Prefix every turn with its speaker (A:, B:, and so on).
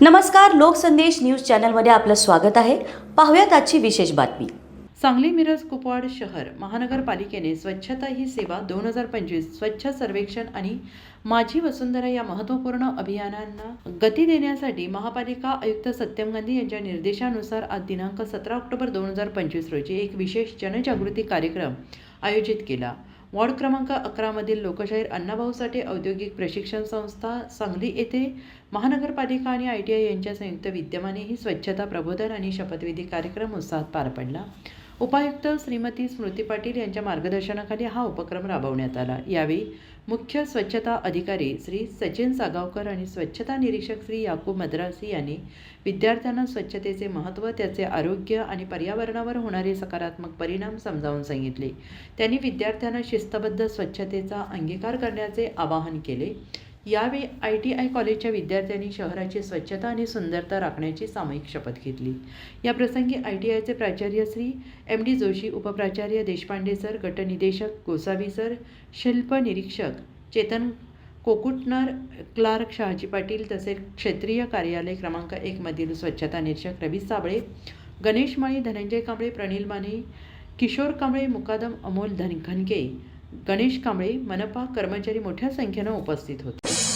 A: नमस्कार लोकसंदेश न्यूज चॅनलमध्ये आपलं स्वागत आहे. पाहूयात आजची विशेष बातमी.
B: सांगली मिरज कुपवाड शहर महानगरपालिकेने स्वच्छता ही सेवा दोन हजार पंचवीस स्वच्छ सर्वेक्षण आणि माझी वसुंधरा या महत्त्वपूर्ण अभियानांना गती देण्यासाठी महापालिका आयुक्त सत्यम गांधी यांच्या निर्देशानुसार आज दिनांक सतरा ऑक्टोबर दोन हजार पंचवीस रोजी एक विशेष जनजागृती कार्यक्रम आयोजित केला. वॉर्ड क्रमांक अकरामधील लोकशाहीर अण्णाभाऊ साठे औद्योगिक प्रशिक्षण संस्था सांगली येथे महानगरपालिका आणि आय टी आय यांच्या संयुक्त विद्यमाने ही स्वच्छता प्रबोधन आणि शपथविधी कार्यक्रम उत्साहात पार पडला. उपायुक्त श्रीमती स्मृती पाटील यांच्या मार्गदर्शनाखाली हा उपक्रम राबवण्यात आला. यावेळी मुख्य स्वच्छता अधिकारी श्री सचिन सागावकर आणि स्वच्छता निरीक्षक श्री याकूब मद्रासी यांनी विद्यार्थ्यांना स्वच्छतेचे महत्त्व त्याचे आरोग्य आणि पर्यावरणावर होणारे सकारात्मक परिणाम समजावून सांगितले. त्यांनी विद्यार्थ्यांना शिस्तबद्ध स्वच्छतेचा अंगीकार करण्याचे आवाहन केले. यावेळी आय टी आय कॉलेजच्या विद्यार्थ्यांनी शहराची स्वच्छता आणि सुंदरता राखण्याची सामूहिक शपथ घेतली. या प्रसंगी आय टी आयचे प्राचार्य श्री एम डी जोशी उपप्राचार्य देशपांडे सर गटनिदेशक गोसावी सर शिल्प निरीक्षक चेतन कोकुटनर क्लार्क शहाजी पाटील तसेच क्षेत्रीय कार्यालय क्रमांक एकमधील स्वच्छता निरीक्षक रवी साबळे गणेश माळी धनंजय कांबळे प्रणिल माने किशोर कांबळे मुकादम अमोल धनखनके गणेश कांबळे मनपा कर्मचारी मोठ्या संख्येनं उपस्थित होते.